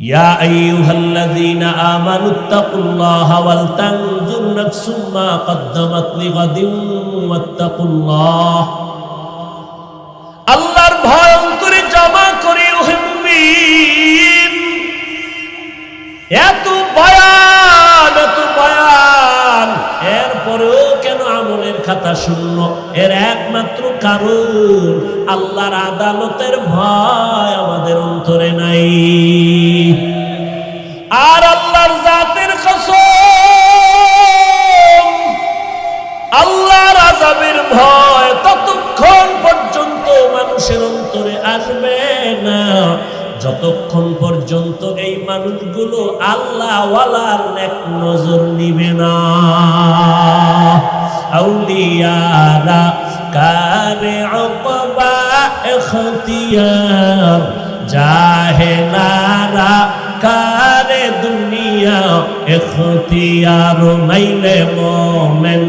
يا أيها الذين آمنوا اتقوا الله ولتنظر نفس ما قدمت لغد واتقوا الله আল্লাহর ভয় অন্তরে জমা করে ওহে মুমিন এত বয়ান এত বয়ান এরপরেও কেন আমলের খাতা শূন্য। এর একমাত্র কারণ, আল্লাহর আদালতের ভয় আমাদের অন্তরে নাই। আর আল্লাহর জাতের কসম, আল্লাহর আজাবের ভয় ততক্ষণ পর্যন্ত মানুষের অন্তরে আসবে না। যতক্ষণ পর্যন্ত এই মানুষগুলো আল্লাহওয়ালার এক নজর নিবে না। আউলিয়ারা কারে অকবা এখতিয়ার জাহেলারা কারে দুনিয়া এখতিয়ার মাইলে মোমেন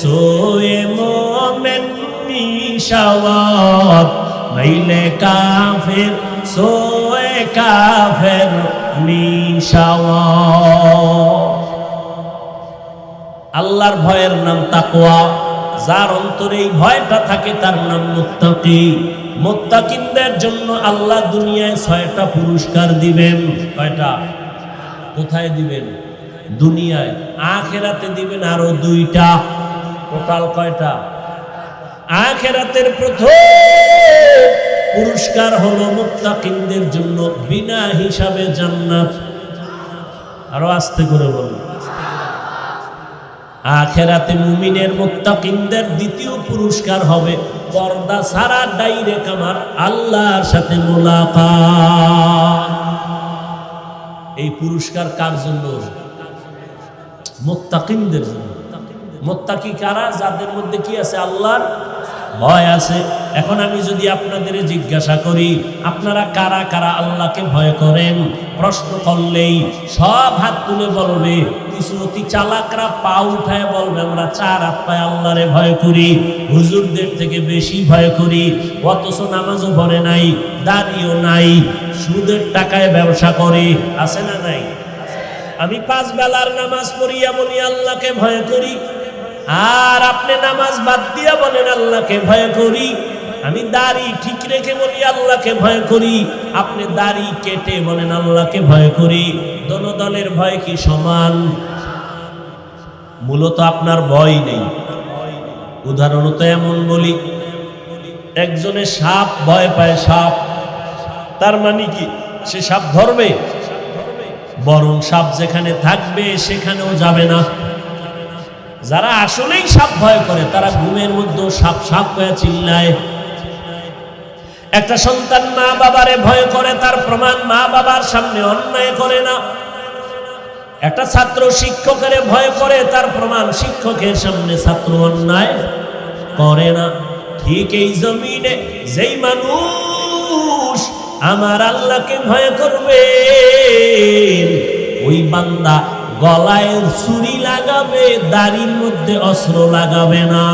সোয়ে মোমেন নিশাওয়াত মাইলে কাফের সোয়ে কাফের নিশাওয়াত আল্লাহর ভয়ের নাম তাকওয়া। যার অন্তরে এই ভয়টা থাকে, তার নাম মুত্তাকি। মুত্তাকিনদের জন্য আল্লাহ দুনিয়ায় ছয়টা পুরস্কার দিবেন। কয়টা? কোথায় দিবেন? দুনিয়ায়। আখেরাতে দিবেন আরও দুইটা। টোটাল কয়টা? আখেরাতের প্রথম পুরস্কার হলো মুত্তাকিনদের জন্য বিনা হিসাবে জান্নাত। আরও আস্তে করে বলুন। আখেরাতে মুমিনের মুত্তাকিনদের দ্বিতীয় পুরস্কার হবে পর্দা সারা ডাইরেক্ট আমার আল্লাহর সাথে মোলাকাত। এই পুরস্কার কার জন্য? মুত্তাকিনদের জন্য। মোত্তাকি কারা? যাদের মধ্যে কি আছে? আল্লাহর ভয় আছে। এখন আমি যদি আপনাদের জিজ্ঞাসা করি, আপনারা কারা কারা আল্লাহকে ভয় করেন? প্রশ্ন করলেই সব হাত তুলে বলবে কিছু অতি চালাকরা পা উঠায় বলবে, আমরা চার হাত পায়ে আল্লাহরে ভয় করি, হুজুরদের থেকে বেশি ভয় করি। অথচ নামাজও পড়ে নাই দাঁড়িয়েও নাই, সুদের টাকায় ব্যবসা করে। আছে না নাই? আমি পাঁচ বেলার নামাজ পড়িয়া বলি, আল্লাহকে ভয় করি। আর আপনি নামাজ বাদ দিয়া বলেন, আল্লাহকে ভয় করি। আমি দাড়ি ঠিক রেখে বলি, আল্লাহকে ভয় করি। আপনি দাড়ি কেটে বলেন, আল্লাহকে ভয় করি। দোনো দলের ভয় কি সমান? মূলত আপনার ভয় নেই। উদাহরণত এমন বলি, একজনে সাপ ভয় পায়, সাপ। তার মানে কি? সে সাপ ধরবে? বরং সাপ যেখানে থাকবে, সেখানেও যাবে না। যারা আসলেই সাপ ভয় করে, তারা ঘুমের মধ্যে সাপ সাপ হয়ে চিল্লায়। একটা সন্তান মা বাবারে ভয় করে, তার প্রমাণ মা বাবার সামনে অন্যায় করে না। একটা ছাত্র শিক্ষকের ভয় করে, তার প্রমাণ শিক্ষকের সামনে ছাত্র অন্যায় করে না। ঠিক এই জমিনে যেই মানুষ আমার আল্লাহকে ভয় করবে, ওই বান্দা গলায় ছুরি লাগাবে, দাড়ির মধ্যে অস্ত্র লাগাবে না।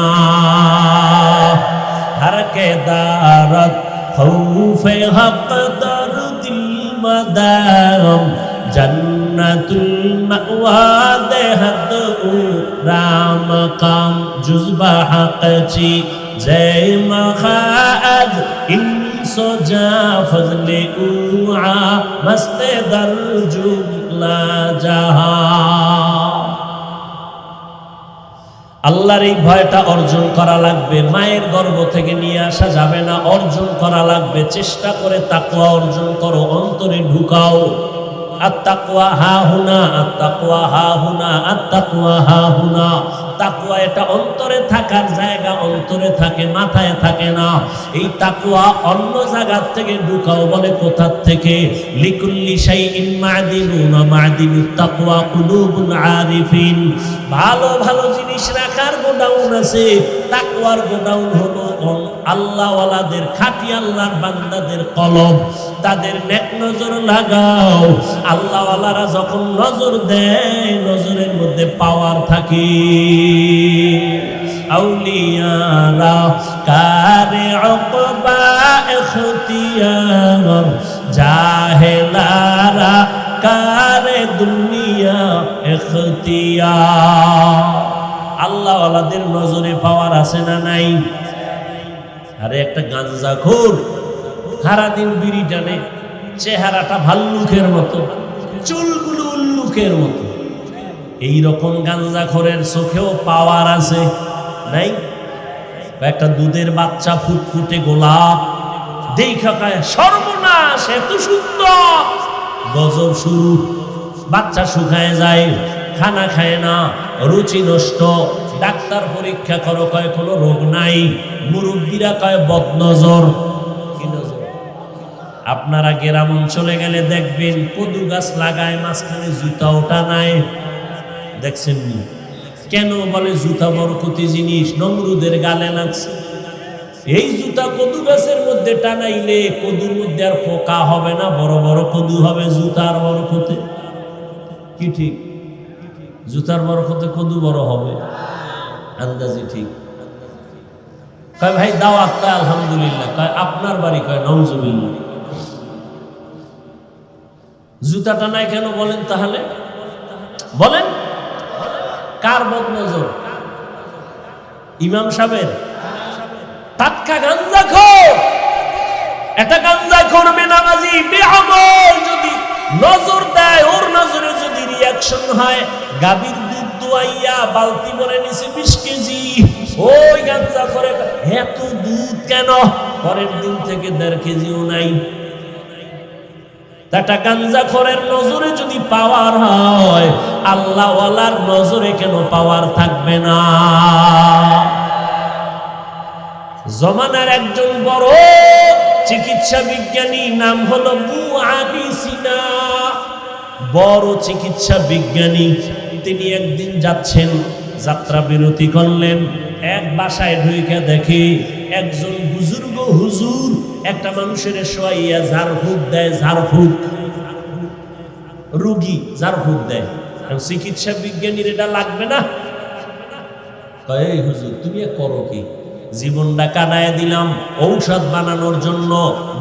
হারকে দারত, খৌফে হক দরদিল মাদাম জন্নাতুল মাওয়া দেহত রাম জয় ইনসো যা ফজলে উআ, মস্তে দরজুম। আল্লাহর এই ভয়টা অর্জন করা লাগবে, মায়ের গর্ব থেকে নিয়ে আসা যাবে না, অর্জন করা লাগবে। চেষ্টা করে তাকুয়া অর্জন করো, অন্তরে ঢুকাও। আত্মাকুয়া হা হুনা আত্মাকুয়া হা হুনা আত্মাকুয়া হা হুনা। তাকুয়া এটা অন্তরে থাকার জায়গা, অন্তরে থাকে, মাথায় থাকে না। এই তাকুয়া অন্য জায়গার থেকে ঢুকাও বলে কোথার থেকে? লিকুল্লি শাইইন মাদিনুন মাদিনুত কুলুবুল আরিফিন। ভালো ভালো জিনিস রাখার গোডাউন আছে। তাকুয়ার গোডাউন হলো আল্লাহওয়ালাদের খাটি আল্লাহর বান্দাদের কলম। তাদের নেক নজর লাগাও। আল্লাহওয়ালারা যখন নজর দেয়, নজরের মধ্যে পাওয়ার থাকে। কারে জাহেলারা, কারে দুনিয়া এখতিয়ার। আল্লাহওয়ালাদের নজরে পাওয়ার আছে না নাই? আরে একটা গাঞ্জাখোর সারাদিন বিড়ি টানে, চেহারাটা ভাল্লুকের মতো, চুলগুলো উল্লুকের মতো। এই রকম গাঞ্জাখোরের চোখেও পাওয়ার আছে, নাই? একটা দুধের বাচ্চা ফুটফুটে গোলাপ। দেখা খায় সর্বনাশ, এত সুন্দর। গজব শুরু। বাচ্চা শুকায় যায়, খানা খায় না, রুচি নষ্ট। ডাক্তার পরীক্ষা করো, কয়, কোনো রোগ নাই। মুরব্বীরা কয়, বদনজর। আপনারা গ্রাম অঞ্চলে গেলে দেখবেন কদু গাছ লাগায়, মাঝখানে জুতা ওটা নাই। দেখছেন নি কেন বলে জুতা বরকতি জিনিস? নমরুদের গালে লাগছে। এই জুতা কদু গাছের মধ্যে টানাইলে কদুর মধ্যে আর পোকা হবে না, বড় বড় কদু হবে জুতার বরকতে। কি ঠিক? জুতার বরকতে কদু বড় হবে। আন্দাজি ঠিক। কয়, ভাই দাওয়াত কয় আলহামদুলিল্লাহ। কয়, আপনার বাড়ি কয়, নওজুবিল্লাহ। জুতা টানায় কেন বলেন তাহলে? বলেন। কার বদনজর? ইমাম সাহেবের? টাটকা গাঞ্জা খোর! এটা গাঞ্জা করবে নামাজি বেআমল যদি নজর দেয়, ওর নজরে যদি রিয়াকশন হয়, গাভীর দুধ দুয়াইয়া বালতি ভরে নিছে বিশ কেজি। ওই গাঞ্জা করে এত দুধ কেন? পরের দিন থেকে দেড় কেজিও নাই। একটা গাঞ্জা খরের নজরে যদি পাওয়ার হয়, আল্লাহওয়ালার নজরে কেন পাওয়ার থাকবে না? জমানার একজন বড় চিকিৎসা বিজ্ঞানী নাম হলো আবি সিনা। বড় চিকিৎসা বিজ্ঞানী, তিনি একদিন যাচ্ছেন যাত্রা বিরতি করলেন, এক বাসায় ঢুইকে দেখে একজন বুজুর্গ হুজুর একটা মানুষের শোয়াইয়া ঝাড়ফুঁক দেয় ঝাড়ফুঁক রুগী ঝাড়ফুঁক দেয়। চিকিৎসা বিজ্ঞানীর এটা লাগবে না? এই হুজুর, তুমি করো কি? জীবনটা কাটায় দিলাম, ঔষধ বানানোর জন্য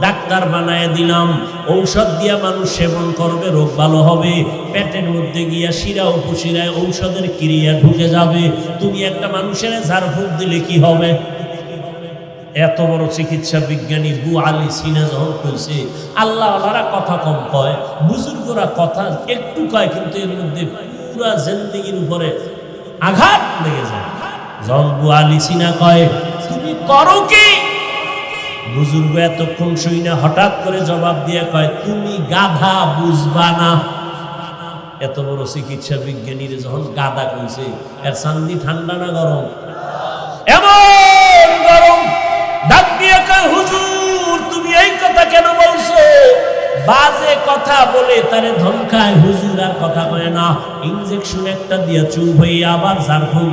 ডাক্তার বানায় দিলাম। ঔষধ দিয়া মানুষ সেবন করবে, রোগ ভালো হবে। পেটের মধ্যে গিয়া শিরা উপশিরায় ঔষধের ক্রিয়া ঢুকে যাবে। তুমি একটা মানুষের ঝাড়ফুঁক দিলে কি হবে? এত বড় চিকিৎসা বিজ্ঞানী বু আলী সিনা যখন কইছে, আল্লাহ আল্লাহরা কথা কম কয়, বুজুর্গরা কথা একটু কয়, কিন্তু এর মধ্যে পুরা জিন্দিগির উপরে আঘাত লেগে যায়। যখন বু আলী সিনা কয়, তুমি করো কি? বুজুর্গ এতক্ষণ শুই না, হঠাৎ করে জবাব দিয়ে কয়, তুমি গাধা বুঝবা না। এত বড় চিকিৎসা বিজ্ঞানীর যখন গাধা কইছে, এর চান্দি ঠান্ডা না গরম? এমন হুজুর, তুমি এই কথা কেন বলছো? বাজে কথা বলে তারে ধমকায়, হুজুর আর কথা কয় না। ইনজেকশন একটা চুপ হয়ে আবার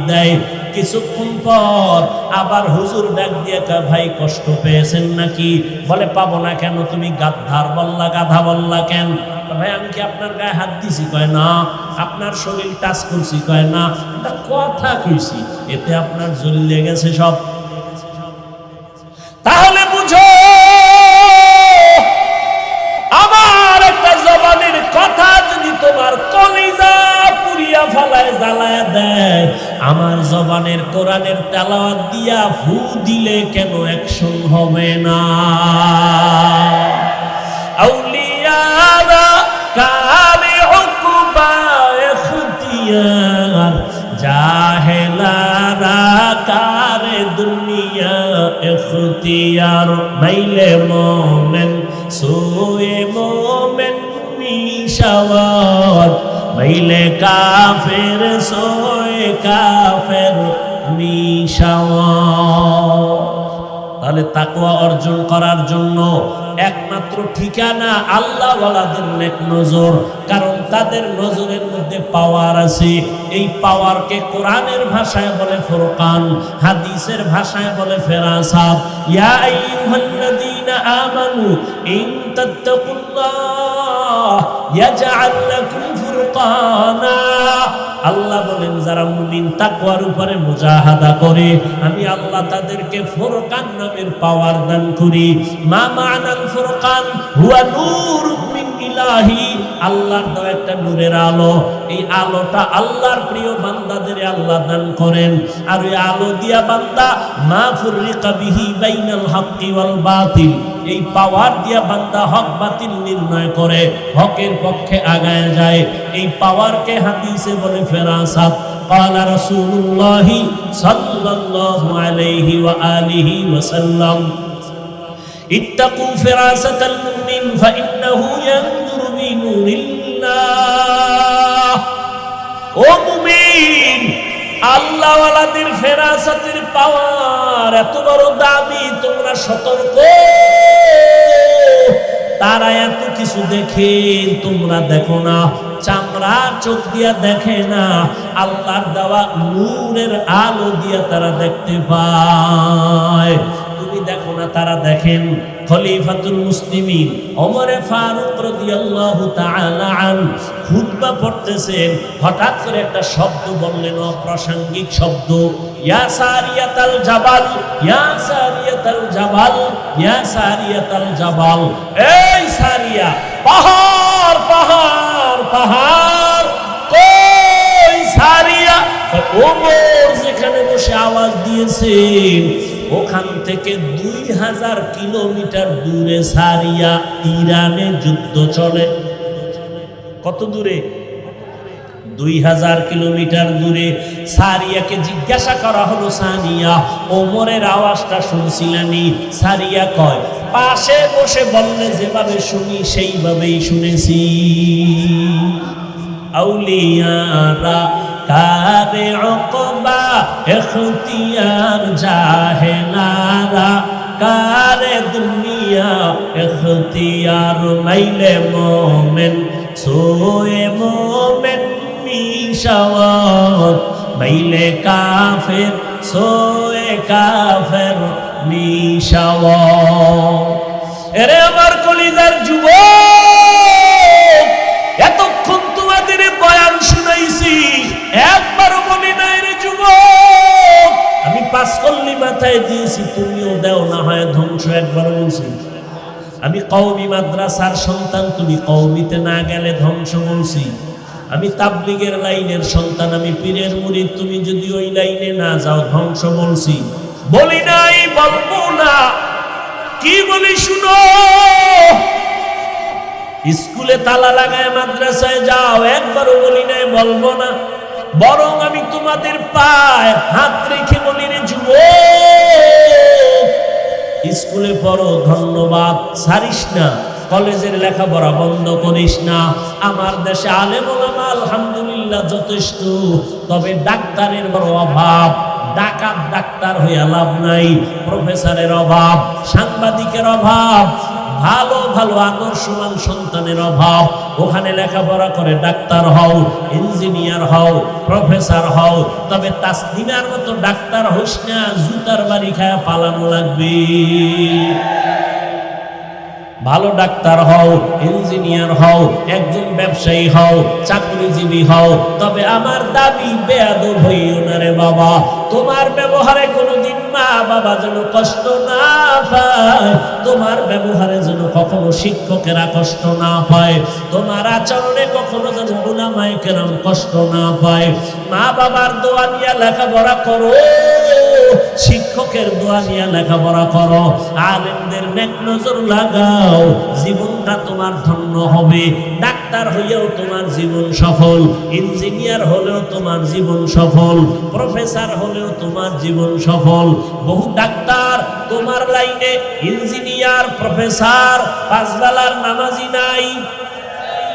দেয়। কিছুক্ষণ পর আবার হুজুর ডাক দিয়ে ভাই, কষ্ট পেয়েছেন নাকি? বলে, পাবো না কেন? তুমি গাধার বললা, গাধা বললা কেন? ভাই, আমি কি আপনার গায়ে হাত দিছি? কয়, না। আপনার শরীর টাচ করছি? কয়, না। কথা কইছি, এতে আপনার জ্বলিয়ে গেছে সব। তাহলে বুঝো, আমার একটা জবানের কথা যদি তোমার কলিজা পুরিয়া ফালায়, জ্বালায় দেয়, আমার জবানের কোরআনের তেলাওয়াত দিয়া ফু দিলে কেন অ্যাকশন হবে না? আউলিয়ারা এখতিয়ার মাইলে মোমেন সোয়ে মোমেন নিশাওয়ার মাইলে কাফের সোয়ে কাফের নিশাওয়ার তাহলে তাকওয়া অর্জন করার জন্য একমাত্র ঠিকানা আল্লাহ ওয়ালাদের নেক নজর, কারণ তাদের নজরের মধ্যে পাওয়ার আছে। এই পাওয়ারকে কোরআনের ভাষায় বলে ফোরকান, হাদিসের ভাষায় বলে ফেরাসাত ইয়া আমানু, ইন তাত্তাকুল্লাহ, ইয়াজআল লাকুম ফুরকানা। আল্লাহ বলেন, যারা মুমিন তাকওয়ার উপরে মুজাহাদা করে, আমি আল্লাহ তাদেরকে ফুরকান নামের পাওয়ার দান করি। মা মানাল ফুরকান, হুয়া নূর মিন ইলাহি আল্লাহর দাও একটা নূরের আলো এই আলোটা আল্লাহর প্রিয় বান্দাদের আল্লাহ দান করেন আর ওই আলো দিয়া বান্দা মা ফুররিকা বিহি বাইনাল হাক্কি ওয়াল বাতিল এই পাওয়ার দিয়া বান্দা হক বাতিল নির্ণয় করে হকের পক্ষে আগায় যায় এই পাওয়ারকে হাদিসে বলে ফেরাসাত قال رسول الله صلى الله عليه وآله وسلم اتقوا فراسة المؤمن فإنه ينظر بنور الله ও মুমিন আল্লাহওয়ালাদের ফেরাসাতের পাওয়ার এত বড় দামি তোমরা সতর্ক তারা এত কিছু দেখে তোমরা দেখো না চামড়া চোখ দিয়া দেখে না আল্লাহর দেওয়া নূরের আলো দিয়া তারা দেখতে পায় তুমি দেখো না তারা দেখেন খলিফাতুল মুসলিমিন ওমরে ফারুক রাদিয়াল্লাহু তাআলা আন খুতবা পড়তেছেন। হঠাৎ করে একটা শব্দ বললেন, অপ্রাসঙ্গিক শব্দ। ইয়া সারিয়াতাল জাবাল, ইয়া সারিয়াতাল জাবাল, ইয়া সারিয়াতাল জাবাল। এই সারিয়া, পাহাড়! থেকে দুই হাজার কিলোমিটার দূরে সারিয়া ইরানে যুদ্ধ চলে। কত দূরে? দুই হাজার কিলোমিটার দূরে। সারিয়াকে জিজ্ঞাসা করা হলো, সানিয়া, ওমরের আওয়াজটা শুনছিলানি সারিয়া কয়, পাশে বসে বললে যেভাবে শুনি, সেইভাবেই শুনেছি। আউলিয়ারা, কারে অকবা এখতিয়ার জাহেলারা কারে দুনিয়া এখতিয়ার মাইলে মোমেন, সোয়ে মোমেন মিশাওয়াত, মাইলে কাফের, সোয়ে কাফের মিশাওয়াত। এরে আমার কলিজার যুবক, এতক্ষণ তোমাদের বয়ান শুনাইছি। একবারও বলি নাই রে যুবক। আমি পাঁচ কল্লি মাথায় দিয়েছি, তুমিও দেও, না হয় ধ্বংস একবার বলছি। আমি কওমি মাদ্রাসার সন্তান, তুমি কওমিতে না গেলে ধ্বংস বলছি। আমি তাবলিগের লাইনের সন্তান, আমি পীরের মুরিদ তুমি যদি ওই লাইনে না যাও, ধ্বংস বলছি। বলি নাই বলব না। কি বলি শুনো? স্কুলে তালা লাগায় মাদ্রাসায় যাও, একবারও বলি নাই, বলব না। বরং আমি তোমাদের পায় হাত রেখে বলি রে যুব স্কুলে পড়ো, ধন্যবাদ। ছাড়িস না, কলেজের লেখাপড়া বন্ধ করিস না। আমার দেশে আলেম ওলামা আলহামদুলিল্লাহ যথেষ্ট, তবে ডাক্তারের বড় অভাব। ডাকাত ডাক্তার হইয়া লাভ নাই, প্রফেসরের অভাব, সাংবাদিকের অভাব। ভালো ভালো আদর্শবান সন্তানের অভাব। ওখানে লেখাপড়া করে ডাক্তার হও, ইঞ্জিনিয়ার হও, প্রফেসর হও, তবে তাসলিমার মতো ডাক্তার হইস না, জুতার বাড়ি খায় পালানো লাগবে। ভালো ডাক্তার হও, ইঞ্জিনিয়ার হও, একজন ব্যবসায়ী হও, চাকরিজীবী হও, তবে আমার দাবি বেয়াদ হইও না রে বাবা। তোমার ব্যবহারে কোনোদিন মা বাবা যেন কষ্ট না পায়। তোমার ব্যবহারে যেন কখনো শিক্ষকেরা কষ্ট না পায়। তোমার আচরণে কখনো যেন গুলামায় কেরাম কষ্ট না পায়। মা বাবার দোয়া নিয়ে লেখাপড়া করো, শিক্ষকের দোয়া নিয়ে লেখাপড়া করো। আলেমদের নেক নজর লাগাও, জীবনটা তোমার ধন্য হবে। ডাক্তার হইয়াও তোমার জীবন সফল, ইঞ্জিনিয়ার হলেও তোমার জীবন সফল, প্রফেসর হলেও তোমার জীবন সফল। বহু ডাক্তার তোমার লাইনে ইঞ্জিনিয়ার প্রফেসর পাঁচবেলার নামাজি নাই।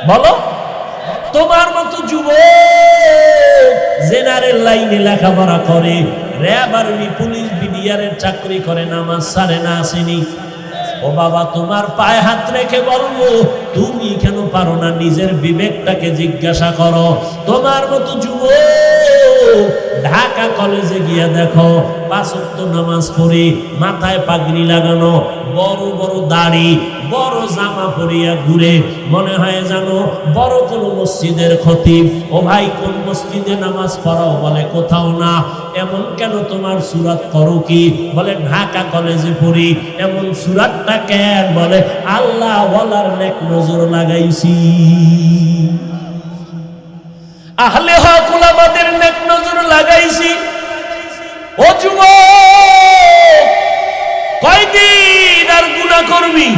বলো, তোমার মতো যুব জেনারেল লাইনে লেখাপড়া করে, র্যাব আর্মি, পুলিশ চাকরি করে, নামাজ সারে না আসেনি। ও বাবা, তোমার পায়ে হাত রেখে বলব, তুমি কেন পারো না নিজের বিবেকটাকে জিজ্ঞাসা করো? তোমার মতো যুব ঢাকা কলেজে গিয়া দেখো পাঁচত্ব নামাজ পড়ি মাথায় পাগড়ি লাগানো বড় বড় দাড়ি, বড় জামা পরিয়া ঘুরে। মনে হয় জানো, বড় কোন মসজিদের খতিব, ও ভাই, কোন মসজিদে নামাজ পড়াও? বলে, কোথাও না। এমন কেন তোমার সুরাত করো কি? বলে, ঢাকা কলেজে পড়ি। এমন সুরাতটা কেন? বলে আল্লাহ বলার নেক নজর লাগাইছি। আহলে হক উলামাদের নেক নজর লাগাইছি। ও যুবক! কয়দিন আর গুনাহ করবি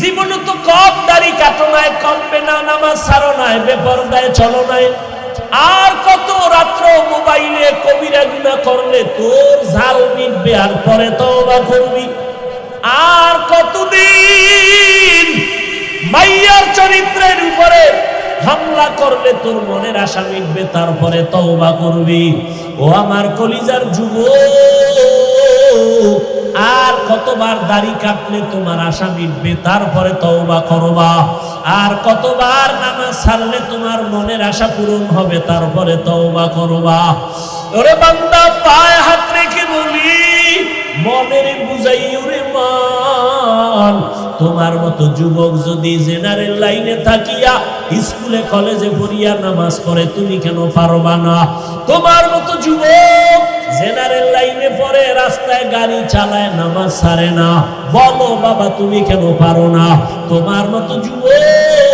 জীবনে তো কম দাড়ি কাটো নাই কমবে না, নামাজ ছাড়ো নাই, বেপরদায় চলো নাই। আর কত রাত্র মোবাইলে কবিরা গুনাহ করলে তোর ঝাল মিটবে, আর পরে তওবা করবি। আর কতদিন মাইয়ার চরিত্রের উপরে হামলা করলে তোর মনের আশা মিটবে, তারপরে তওবা করবি। ও আমার কলিজার যুব আর কতবার দাড়ি কাটলে তোমার আশা মিটবে? তারপরে তওবা করবা। আর কতবার নামাজ ছাড়লে তোমার মনের আশা পূরণ হবে? তারপরে তওবা করবা। ওরে বান্দা, পায়ে হাত রেখে বলি, মনের বুঝাই ওরে মান তোমার মতো যুবক যদি জেনারেল লাইনে থাকিয়া স্কুলে, কলেজে পড়িয়া নামাজ পড়ে, তুমি কেন পারবা না? তোমার মতো যুবক জেনারেল লাইনে পরে রাস্তায় গাড়ি চালায়, নামাজ সারে না। বলো, বাবা, তুমি কেন পারো না? তোমার মতো যুবক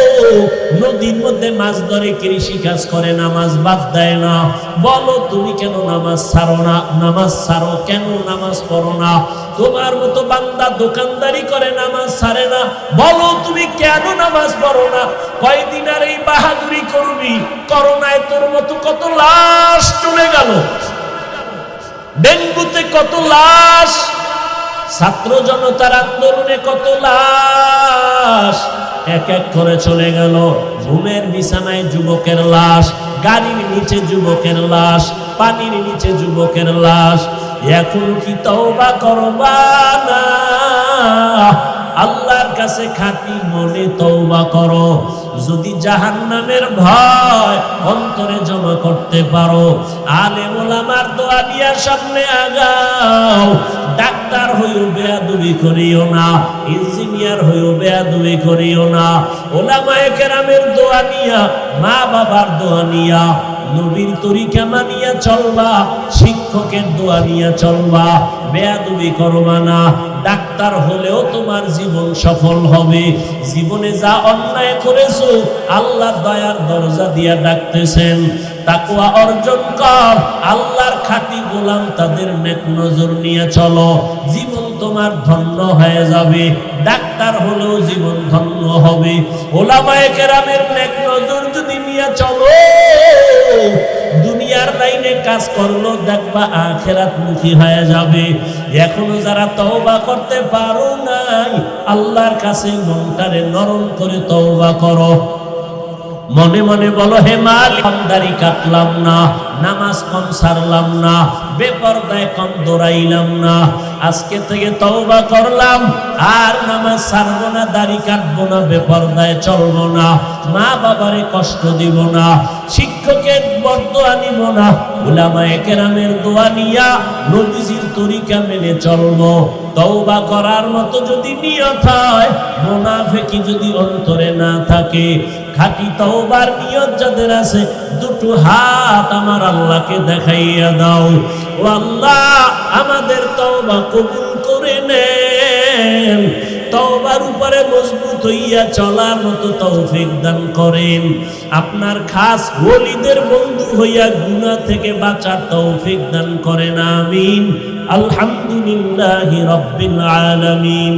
নদীর মধ্যে মাছ ধরে কৃষি কাজ করে, নামাজ বাদ দেয় না। বলো, তুমি কেন নামাজ ছাড়ো না? নামাজ ছাড়ো কেন? নামাজ পড়ো না। তোমার মতো বান্দা দোকানদারি করে, নামাজ ছাড়ে না। বলো, তুমি কেন নামাজ পড়ো না? কয়দিন আর এই বাহাদুরি করবি? করোনায় তোর মতো কত লাশ চলে গেল। ডেঙ্গুতে কত লাশ। ছাত্র জনতার আন্দোলনে কত লাশ। এক এক করে চলে গেল। ঘুমের বিছানায় যুবকের লাশ, গাড়ির নিচে যুবকের লাশ, পানির নিচে যুবকের লাশ। এখন কি তওবা করবা না? আল্লাহর কাছে খাঁটি মনে তওবা করো। যদি জাহান্নামের ভয় অন্তরে জমা করতে পারো আলে মোলামার দোয়া দিয়া সামনে আগাও। ডাক্তার হইও বেয়াদুবি করিও না, ইঞ্জিনিয়ার হইও বেয়াদুবি করিও না। ওলামায়ে কেরামের দোয়া নিয়া মা বাবার দোয়া নিয়া নবীর তরিকা মানিয়া চলবা, শিক্ষকের দোয়া নিয়া চলবা, বেয়াদুবি করবা না। ডাক্তার হলেও তোমার জীবন সফল হবে। জীবনে যা অন্যায় করেছ আল্লাহ দয়ার দরজা দিয়া ডাকতেছেন। তাকুয়া অর্জন কর, আল্লাহর খাতি গোলাম তাদের নেক নজর নিয়ে চলো। জীবন তোমার ধন্য হয়ে যাবে, ডাক্তার হলেও জীবন ধন্য হবে। ওলামায়ে কেরামের নেক নজর যদি নিয়ে চলো কাজ করল, দেখবা আখেরাত মুখী হয়ে যাবে। এখনও যারা তওবা করতে পারো নাই, আল্লাহর কাছে মনটারে নরম করে তওবা করো। মনে মনে বলো, হে মাল আমদারি কাটলাম না, নামাজ কম সারলাম না, বেপরদায় কম দৌড়াইলাম না, আজকে থেকে তওবা করলাম, আর নামাজ সারবো না, দাড়ি কাটবো না, বেপরদায় চলবো না মা বাবারে কষ্ট দিব না, শিক্ষকের বরদোয়া নিব না, উলামায়ে কেরামের দোয়া নিয়া নবীজির তরিকা মেনে চলবো। তওবা করার মতো যদি নিয়ত হয়, মুনাফিকি যদি অন্তরে না থাকে খাঁটি তওবার নিয়ত আছে, দুটো হাত আমার আল্লাহকে দেখাইয়া দাও। ও আল্লাহ, আমাদের তওবা কবুল করে নেন। তওবার উপরে মজবুত হইয়া চলার মতো তৌফিক দান করেন। আপনার খাস ওলিদের বন্ধু হইয়া গুনাহ থেকে বাঁচার তৌফিক দান করেন, আমিন। আলহামদুলিল্লাহি রাব্বিল আলামিন।